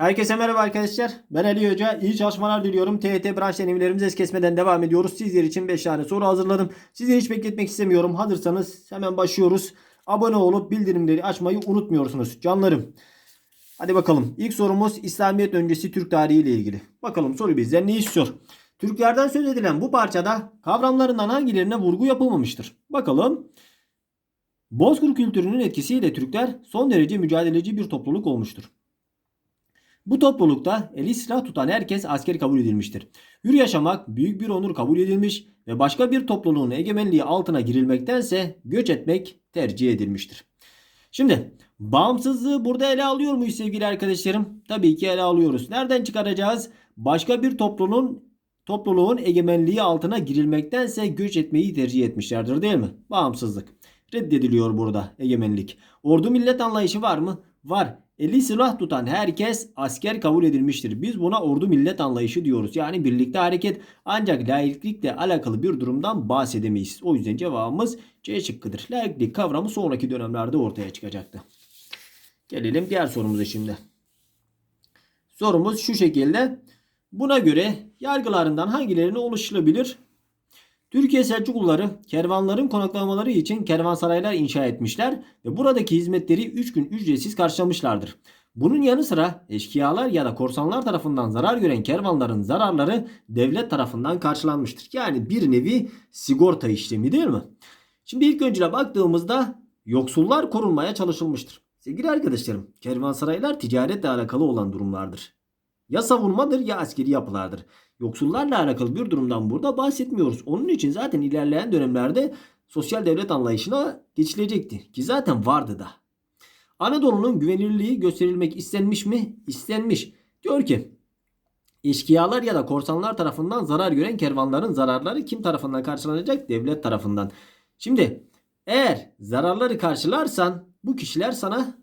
Herkese merhaba arkadaşlar. Ben Ali Hoca. İyi çalışmalar diliyorum. TET branş denemelerimize es kesmeden devam ediyoruz. Sizler için 5 tane soru hazırladım. Sizleri hiç bekletmek istemiyorum. Hazırsanız hemen başlıyoruz. Abone olup bildirimleri açmayı unutmuyorsunuz. Canlarım. Hadi bakalım. İlk sorumuz İslamiyet öncesi Türk tarihi ile ilgili. Bakalım soru bizden ne istiyor? Türklerden söz edilen bu parçada kavramlarından hangilerine vurgu yapılmamıştır? Bakalım. Bozkır kültürünün etkisiyle Türkler son derece mücadeleci bir topluluk olmuştur. Bu toplulukta eli silah tutan herkes asker kabul edilmiştir. Hür yaşamak büyük bir onur kabul edilmiş ve başka bir topluluğun egemenliği altına girilmektense göç etmek tercih edilmiştir. Şimdi bağımsızlığı burada ele alıyor muyuz sevgili arkadaşlarım? Tabii ki ele alıyoruz. Nereden çıkaracağız? Başka bir topluluğun topluluğun egemenliği altına girilmektense göç etmeyi tercih etmişlerdir değil mi? Bağımsızlık. Reddediliyor burada egemenlik. Ordu millet anlayışı var mı? Var. Eli silah tutan herkes asker kabul edilmiştir. Biz buna ordu millet anlayışı diyoruz. Yani birlikte hareket ancak laiklikle alakalı bir durumdan bahsedemeyiz. O yüzden cevabımız C şıkkıdır. Laiklik kavramı sonraki dönemlerde ortaya çıkacaktı. Gelelim diğer sorumuza şimdi. Sorumuz şu şekilde. Buna göre yargılarından hangilerine oluşturulabilir? Türkiye Selçukluları kervanların konaklamaları için kervansaraylar inşa etmişler ve buradaki hizmetleri 3 gün ücretsiz karşılamışlardır. Bunun yanı sıra eşkıyalar ya da korsanlar tarafından zarar gören kervanların zararları devlet tarafından karşılanmıştır. Yani bir nevi sigorta işlemi değil mi? Şimdi ilk öncüle baktığımızda yoksullar korunmaya çalışılmıştır. Sevgili arkadaşlarım, kervansaraylar ticaretle alakalı olan durumlardır. Ya savunmadır ya askeri yapılardır. Yoksullarla alakalı bir durumdan burada bahsetmiyoruz. Onun için zaten ilerleyen dönemlerde sosyal devlet anlayışına geçilecekti. Ki zaten vardı da. Anadolu'nun güvenilirliği gösterilmek istenmiş mi? İstenmiş. Diyor ki eşkıyalar ya da korsanlar tarafından zarar gören kervanların zararları kim tarafından karşılanacak? Devlet tarafından. Şimdi eğer zararları karşılarsan bu kişiler sana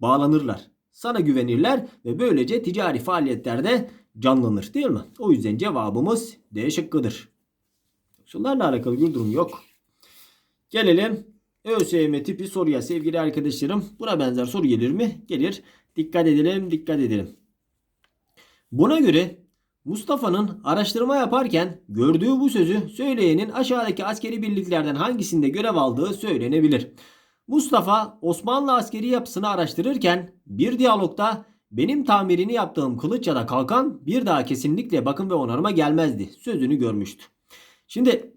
bağlanırlar. Sana güvenirler ve böylece ticari faaliyetlerde canlanır değil mi? O yüzden cevabımız D şıkkıdır. Yoksullarla alakalı bir durum yok. Gelelim ÖSYM tipi soruya sevgili arkadaşlarım. Buna benzer soru gelir mi? Gelir. Dikkat edelim, dikkat edelim. Buna göre Mustafa'nın araştırma yaparken gördüğü bu sözü söyleyenin aşağıdaki askeri birliklerden hangisinde görev aldığı söylenebilir. Mustafa Osmanlı askeri yapısını araştırırken bir diyalogda benim tamirini yaptığım kılıç ya da kalkan bir daha kesinlikle bakım ve onarıma gelmezdi sözünü görmüştü. Şimdi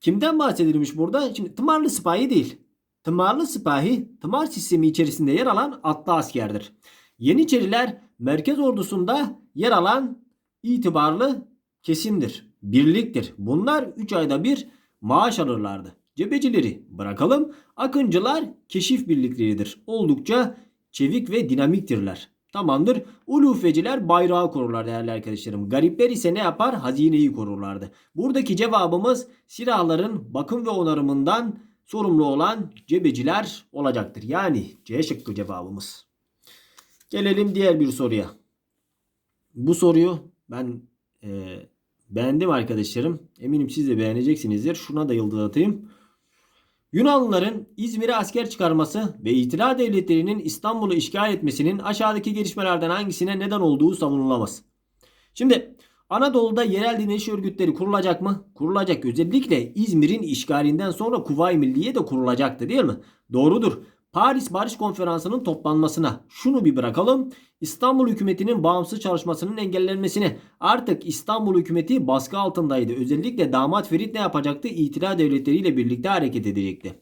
kimden bahsedilmiş burada? Şimdi tımarlı sipahi değil. Tımarlı sipahi tımar sistemi içerisinde yer alan atlı askerdir. Yeniçeriler merkez ordusunda yer alan itibarlı kesimdir. Birliktir. Bunlar 3 ayda bir maaş alırlardı. Cebecileri bırakalım. Akıncılar keşif birlikleridir. Oldukça çevik ve dinamiktirler. Tamamdır. Ulufeciler bayrağı korurlar değerli arkadaşlarım. Garipler ise ne yapar? Hazineyi korurlardı. Buradaki cevabımız silahların bakım ve onarımından sorumlu olan cebeciler olacaktır. Yani C şıkkı cevabımız. Gelelim diğer bir soruya. Bu soruyu ben e, beğendim arkadaşlarım. Eminim siz de beğeneceksinizdir. Şuna da yıldız atayım. Yunanlıların İzmir'e asker çıkarması ve İtilal devletlerinin İstanbul'u işgal etmesinin aşağıdaki gelişmelerden hangisine neden olduğu savunulamaz. Şimdi Anadolu'da yerel dinleyici örgütleri kurulacak mı? Kurulacak. Özellikle İzmir'in işgalinden sonra Kuvayi Milliye de kurulacaktı değil mi? Doğrudur. Paris Barış Konferansı'nın toplanmasına şunu bir bırakalım. İstanbul hükümetinin bağımsız çalışmasının engellenmesine artık İstanbul hükümeti baskı altındaydı. Özellikle damat Ferit ne yapacaktı? İtilal devletleriyle birlikte hareket edecekti.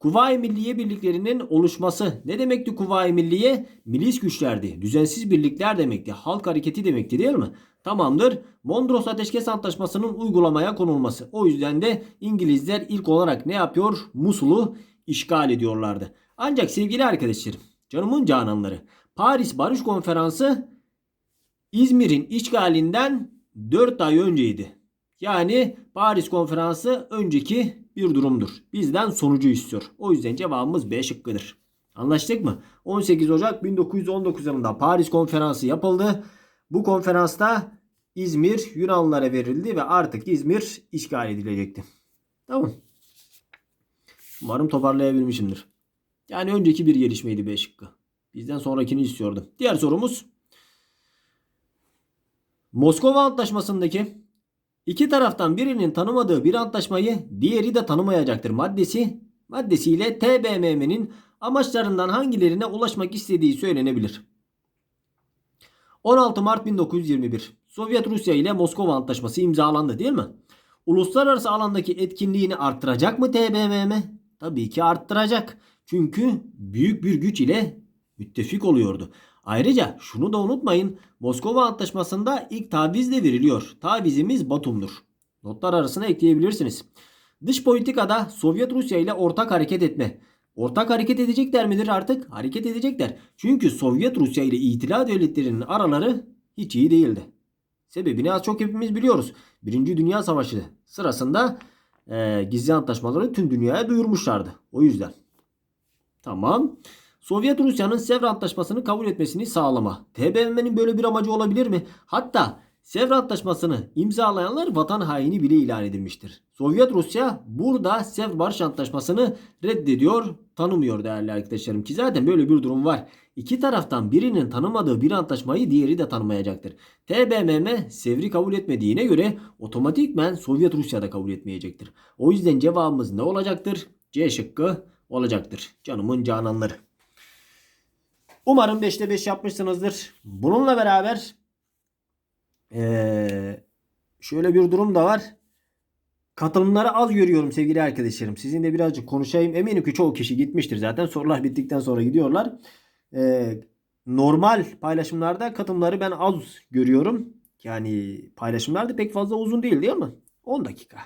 Kuvayi Milliye birliklerinin oluşması ne demekti Kuvayi Milliye? Milis güçlerdi. Düzensiz birlikler demekti. Halk hareketi demekti değil mi? Tamamdır. Mondros Ateşkes Antlaşması'nın uygulamaya konulması. O yüzden de İngilizler ilk olarak ne yapıyor? Musul'u işgal ediyorlardı. Ancak sevgili arkadaşlarım, canımın cananları, Paris Barış Konferansı İzmir'in işgalinden 4 ay önceydi. Yani Paris Konferansı önceki bir durumdur. Bizden sonucu istiyor. O yüzden cevabımız B şıkkıdır. Anlaştık mı? 18 Ocak 1919 yılında Paris Konferansı yapıldı. Bu konferansta İzmir Yunanlılara verildi ve artık İzmir işgal edilecekti. Tamam. Umarım toparlayabilmişimdir. Yani önceki bir gelişmeydi B şıkkı. Bizden sonrakini istiyordu. Diğer sorumuz Moskova Antlaşması'ndaki iki taraftan birinin tanımadığı bir antlaşmayı diğeri de tanımayacaktır maddesi maddesiyle TBMM'nin amaçlarından hangilerine ulaşmak istediği söylenebilir. 16 Mart 1921 Sovyet Rusya ile Moskova Antlaşması imzalandı değil mi? Uluslararası alandaki etkinliğini arttıracak mı TBMM? Tabii ki arttıracak. Çünkü büyük bir güç ile müttefik oluyordu. Ayrıca şunu da unutmayın. Moskova Antlaşması'nda ilk taviz de veriliyor. Tavizimiz Batum'dur. Notlar arasına ekleyebilirsiniz. Dış politikada Sovyet Rusya ile ortak hareket etme. Ortak hareket edecekler midir artık? Hareket edecekler. Çünkü Sovyet Rusya ile İtilaf devletlerinin araları hiç iyi değildi. Sebebini az çok hepimiz biliyoruz. Birinci Dünya Savaşı sırasında e, gizli antlaşmaları tüm dünyaya duyurmuşlardı. O yüzden. Tamam. Sovyet Rusya'nın Sevr Antlaşması'nı kabul etmesini sağlama. TBMM'nin böyle bir amacı olabilir mi? Hatta Sevr Antlaşması'nı imzalayanlar vatan haini bile ilan edilmiştir. Sovyet Rusya burada Sevr Barış Antlaşması'nı reddediyor, tanımıyor değerli arkadaşlarım ki zaten böyle bir durum var. İki taraftan birinin tanımadığı bir antlaşmayı diğeri de tanımayacaktır. TBMM Sevr'i kabul etmediğine göre otomatikmen Sovyet Rusya da kabul etmeyecektir. O yüzden cevabımız ne olacaktır? C şıkkı olacaktır. Canımın cananları. Umarım 5'te 5 yapmışsınızdır. Bununla beraber ee, şöyle bir durum da var. Katılımları az görüyorum sevgili arkadaşlarım. Sizinle birazcık konuşayım. Eminim ki çoğu kişi gitmiştir zaten. Sorular bittikten sonra gidiyorlar. Ee, normal paylaşımlarda katılımları ben az görüyorum. Yani paylaşımlar da pek fazla uzun değil değil mi? 10 dakika.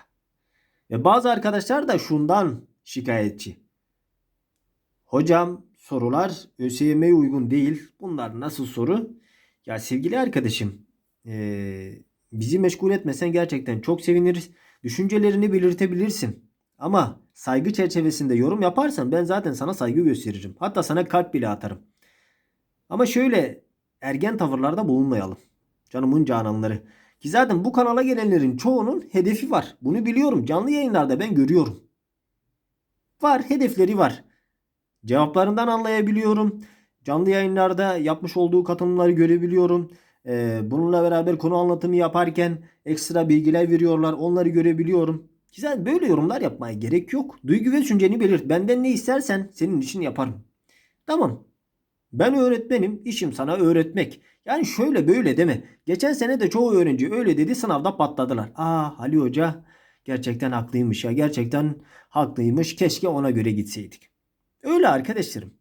Ve bazı arkadaşlar da şundan şikayetçi. Hocam sorular ÖSYM'ye uygun değil. Bunlar nasıl soru? Ya sevgili arkadaşım ee, bizi meşgul etmesen gerçekten çok seviniriz. Düşüncelerini belirtebilirsin. Ama saygı çerçevesinde yorum yaparsan ben zaten sana saygı gösteririm. Hatta sana kalp bile atarım. Ama şöyle ergen tavırlarda bulunmayalım. Canımın cananları. Ki zaten bu kanala gelenlerin çoğunun hedefi var. Bunu biliyorum. Canlı yayınlarda ben görüyorum. Var hedefleri var. Cevaplarından anlayabiliyorum. Canlı yayınlarda yapmış olduğu katılımları görebiliyorum. Ee, bununla beraber konu anlatımı yaparken ekstra bilgiler veriyorlar. Onları görebiliyorum. Güzel böyle yorumlar yapmaya gerek yok. Duygu ve düşünceni belirt. Benden ne istersen senin için yaparım. Tamam. Ben öğretmenim. işim sana öğretmek. Yani şöyle böyle deme. Geçen sene de çoğu öğrenci öyle dedi sınavda patladılar. Aa Ali Hoca gerçekten haklıymış ya. Gerçekten haklıymış. Keşke ona göre gitseydik. Öyle arkadaşlarım.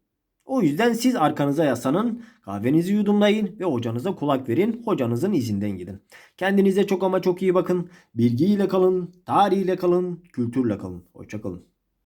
O yüzden siz arkanıza yaslanın, kahvenizi yudumlayın ve hocanıza kulak verin, hocanızın izinden gidin. Kendinize çok ama çok iyi bakın, bilgiyle kalın, tarihiyle kalın, kültürle kalın. Hoşçakalın.